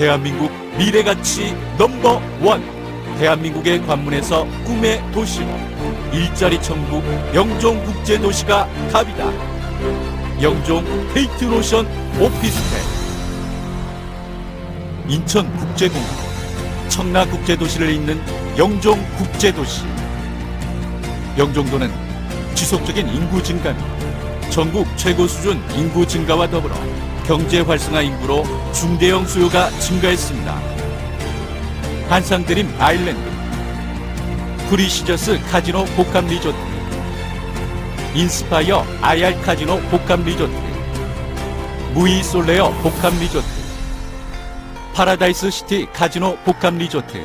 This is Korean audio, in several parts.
대한민국 미래가치 넘버 원. 대한민국의 관문에서 꿈의 도시로 일자리 천국 영종국제도시가 답이다. 영종 헤이트노션 오피스텔. 인천국제공항 청라국제도시를 잇는 영종국제도시. 영종도는 지속적인 인구 증가 및 전국 최고 수준 인구 증가와 더불어 경제 활성화 인구로 중대형 수요가 증가했습니다. 한상드림 아일랜드, 프리시저스 카지노 복합 리조트, 인스파이어 IR 카지노 복합 리조트, 무이 솔레어 복합 리조트, 파라다이스 시티 카지노 복합 리조트,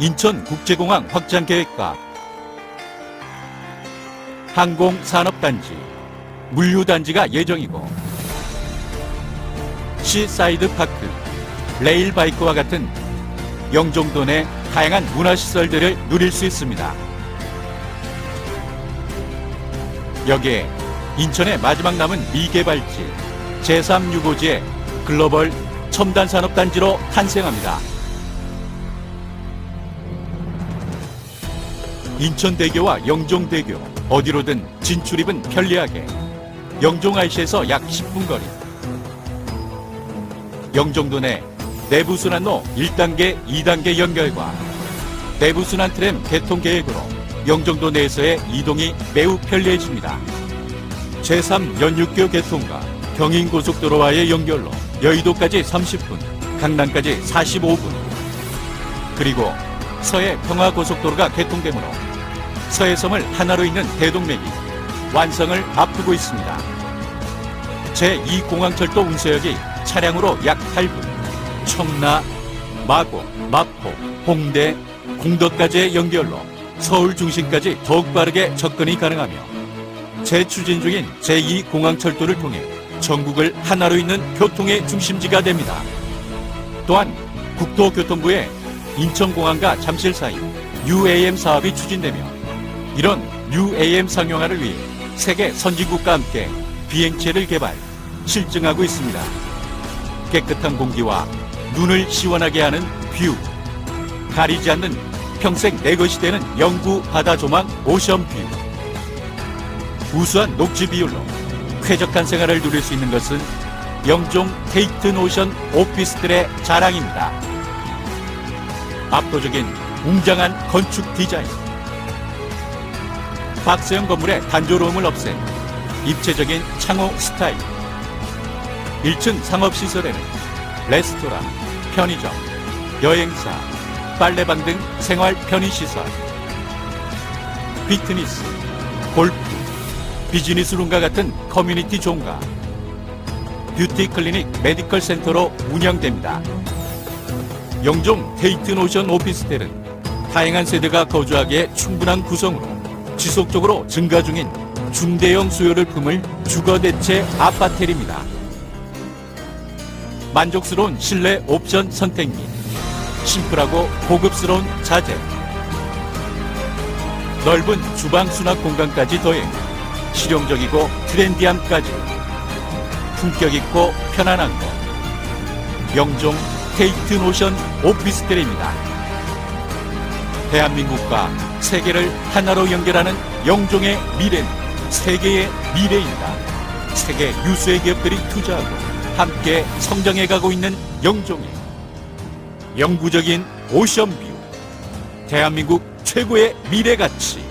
인천 국제공항 확장 계획과 항공산업단지, 물류단지가 예정이고 시사이드 파크, 레일바이크와 같은 영종도 내 다양한 문화시설들을 누릴 수 있습니다. 여기에 인천의 마지막 남은 미개발지 제3유고지의 글로벌 첨단산업단지로 탄생합니다. 인천대교와 영종대교 어디로든 진출입은 편리하게 영종 IC에서 약 10분 거리 영종도 내 내부순환로 1단계, 2단계 연결과 내부순환 트램 개통 계획으로 영종도 내에서의 이동이 매우 편리해집니다. 제3 연육교 개통과 경인고속도로와의 연결로 여의도까지 30분, 강남까지 45분 그리고 서해 평화고속도로가 개통되므로 서해섬을 하나로 잇는 대동맥이 완성을 앞두고 있습니다. 제2공항철도 운서역이 차량으로 약 8분, 청라, 마곡, 마포, 홍대, 공덕까지의 연결로 서울 중심까지 더욱 빠르게 접근이 가능하며 재추진 중인 제2공항철도를 통해 전국을 하나로 잇는 교통의 중심지가 됩니다. 또한 국토교통부의 인천공항과 잠실 사이 UAM 사업이 추진되며 이런 UAM 상용화를 위해 세계 선진국과 함께 비행체를 개발, 실증하고 있습니다. 깨끗한 공기와 눈을 시원하게 하는 뷰, 가리지 않는 평생 내 것이 되는 영구 바다 조망 오션 뷰, 우수한 녹지 비율로 쾌적한 생활을 누릴 수 있는 것은 영종 테이튼 오션 오피스텔의 자랑입니다. 압도적인 웅장한 건축 디자인, 박스형 건물의 단조로움을 없앤 입체적인 창호 스타일, 1층 상업시설에는 레스토랑, 편의점, 여행사, 빨래방 등 생활 편의시설, 피트니스, 골프, 비즈니스룸과 같은 커뮤니티 존과 뷰티 클리닉 메디컬 센터로 운영됩니다. 영종 데이튼 오션 오피스텔은 다양한 세대가 거주하기에 충분한 구성으로 지속적으로 증가 중인 중대형 수요를 품을 주거 대체 아파텔입니다. 만족스러운 실내 옵션 선택 및 심플하고 고급스러운 자재 넓은 주방 수납 공간까지 더해 실용적이고 트렌디함까지 품격 있고 편안한 곳 영종 테이트 노션 오피스텔입니다. 대한민국과 세계를 하나로 연결하는 영종의 미래는 세계의 미래입니다. 세계 유수의 기업들이 투자하고 함께 성장해 가고 있는 영종의 영구적인 오션뷰 대한민국 최고의 미래 가치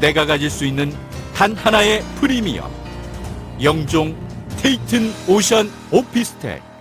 내가 가질 수 있는 단 하나의 프리미엄 영종 테이튼 오션 오피스텔